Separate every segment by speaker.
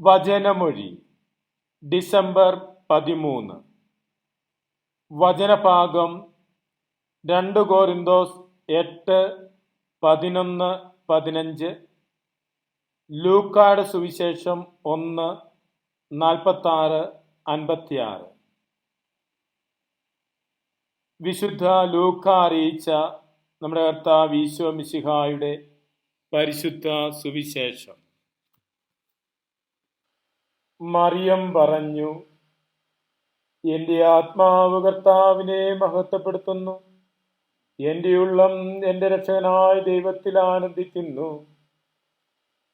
Speaker 1: വചനമൊഴി. December പതിമൂന്ന്. വചനഭാഗം രണ്ട് കോറിന്തോസ് എട്ട് പതിനൊന്ന് പതിനഞ്ച്. ലൂക്കാട് സുവിശേഷം ഒന്ന് നാൽപ്പത്താറ് അൻപത്തിയാറ്. വിശുദ്ധ ലൂക്ക അറിയിച്ച നമ്മുടെ കർത്താവ് ഈശോ മിശിഹായുടെ പരിശുദ്ധ സുവിശേഷം. മറിയം പറഞ്ഞു. എന്റെ ആത്മാവ് കർത്താവിനെ മഹത്വപ്പെടുത്തുന്നു. എന്റെ ഉള്ളം എന്റെ രക്ഷകനായ ദൈവത്തിൽ ആനന്ദിക്കുന്നു.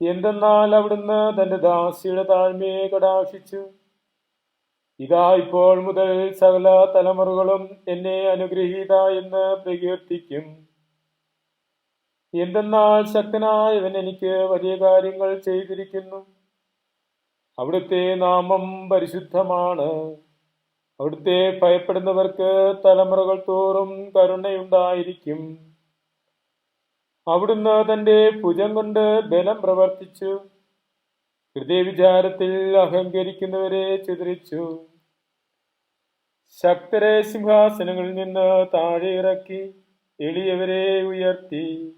Speaker 1: എന്തെന്നാൽ അവിടുന്ന് തന്റെ ദാസിയുടെ താഴ്മയെ കടാക്ഷിച്ചു. ഇതാ ഇപ്പോൾ മുതൽ സകല തലമുറകളും എന്നെ അനുഗ്രഹീത എന്ന് പ്രകീർത്തിക്കും. എന്തെന്നാൽ ശക്തനായവൻ എനിക്ക് വലിയ കാര്യങ്ങൾ ചെയ്തിരിക്കുന്നു. അവിടുത്തെ നാമം പരിശുദ്ധമാണ്. അവിടുത്തെ ഭയപ്പെടുന്നവർക്ക് തലമുറകൾ തോറും കരുണയുണ്ടായിരിക്കും. അവിടുന്ന് തന്റെ ഭുജം കൊണ്ട് ബലം പ്രവർത്തിച്ചു. ഹൃദയവിചാരത്തിൽ അഹങ്കരിക്കുന്നവരെ ചിതറിച്ചു. ശക്തരെ സിംഹാസനങ്ങളിൽ നിന്ന് താഴെ ഇറക്കി എളിയവരെ ഉയർത്തി.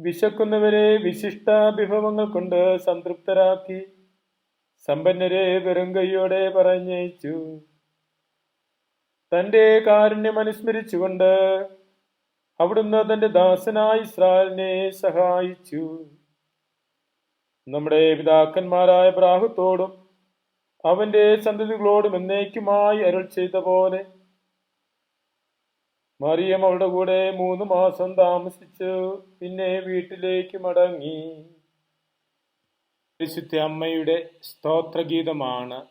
Speaker 1: വിശക്കുന്നവരെ വിശിഷ്ട വിഭവങ്ങൾ കൊണ്ട് സംതൃപ്തരാക്കി. സമ്പന്നരെ വെറും കൈയോടെ പറഞ്ഞയച്ചു. തന്റെ കാരുണ്യം അനുസ്മരിച്ചുകൊണ്ട് അവിടുന്ന് തന്റെ ദാസനായ ഇസ്രായേലിനെ സഹായിച്ചു. നമ്മുടെ പിതാക്കന്മാരായ ബ്രാഹത്തോടും അവന്റെ സന്തതികളോടും എന്നേക്കുമായി അരുൾ ചെയ്ത പോലെ മറിയം അവളുടെ കൂടെ മൂന്ന് മാസം താമസിച്ചു പിന്നെ വീട്ടിലേക്ക് മടങ്ങി. പരിശുദ്ധ അമ്മയുടെ സ്തോത്രഗീതമാണ്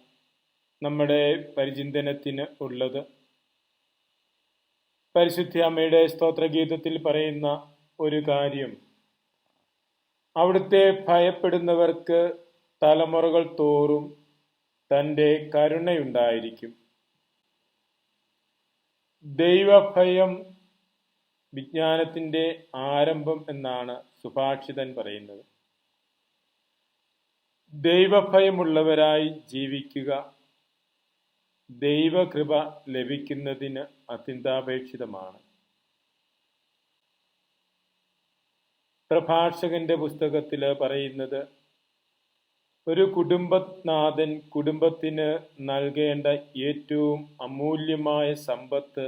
Speaker 1: നമ്മുടെ പരിചിന്തനത്തിന് ഉള്ളത്. പരിശുദ്ധ അമ്മയുടെ സ്തോത്രഗീതത്തിൽ പറയുന്ന ഒരു കാര്യം അവിടുത്തെ ഭയപ്പെടുന്നവർക്ക് തലമുറകൾ തോറും തന്റെ കരുണയുണ്ടായിരിക്കും. ദൈവഭയം വിജ്ഞാനത്തിന്റെ ആരംഭം എന്നാണ് സുഭാഷിതൻ പറയുന്നത്. ദൈവഭയമുള്ളവരായി ജീവിക്കുക ദൈവകൃപ ലഭിക്കുന്നതിന് അത്യന്താപേക്ഷിതമാണ്. പ്രഭാഷകന്റെ പുസ്തകത്തിൽ പറയുന്നത് ഒരു കുടുംബനാഥൻ കുടുംബത്തിന് നൽകേണ്ട ഏറ്റവും അമൂല്യമായ സമ്പത്ത്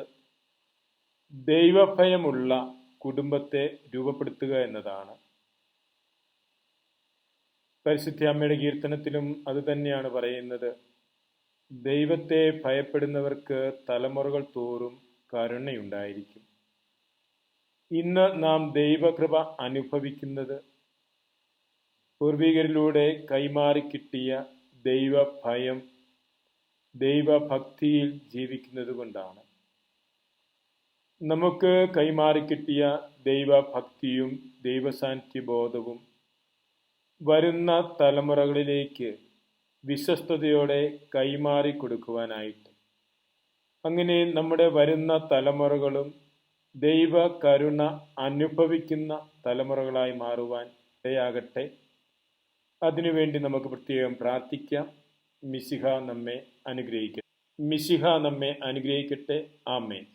Speaker 1: ദൈവഭയമുള്ള കുടുംബത്തെ രൂപപ്പെടുത്തുക എന്നതാണ്. പരിശുദ്ധ അമ്മയുടെ കീർത്തനത്തിലും അത് തന്നെയാണ് പറയുന്നത്. ദൈവത്തെ ഭയപ്പെടുന്നവർക്ക് തലമുറകൾ തോറും കരുണയുണ്ടായിരിക്കും. ഇന്ന് നാം ദൈവകൃപ അനുഭവിക്കുന്നത് പൂർവികരിലൂടെ കൈമാറിക്കിട്ടിയ ദൈവഭയം ദൈവഭക്തിയിൽ ജീവിക്കുന്നത് കൊണ്ടാണ് നമുക്ക് കൈമാറിക്കിട്ടിയ ദൈവഭക്തിയും ദൈവസാന്നിധ്യബോധവും വരുന്ന തലമുറകളിലേക്ക് വിശ്വസ്തയോടെ കൈമാറി കൊടുക്കുവാനായിട്ട്. അങ്ങനെ നമ്മുടെ വരുന്ന തലമുറകളും ദൈവ കരുണ അനുഭവിക്കുന്ന തലമുറകളായി മാറുവാൻ ഇടയാകട്ടെ. അതിനുവേണ്ടി നമുക്ക് പ്രത്യേകം പ്രാർത്ഥിക്കാം. മിശിഹ നമ്മെ അനുഗ്രഹിക്കട്ടെ മിശിഹ നമ്മെ അനുഗ്രഹിക്കട്ടെ. ആമേൻ.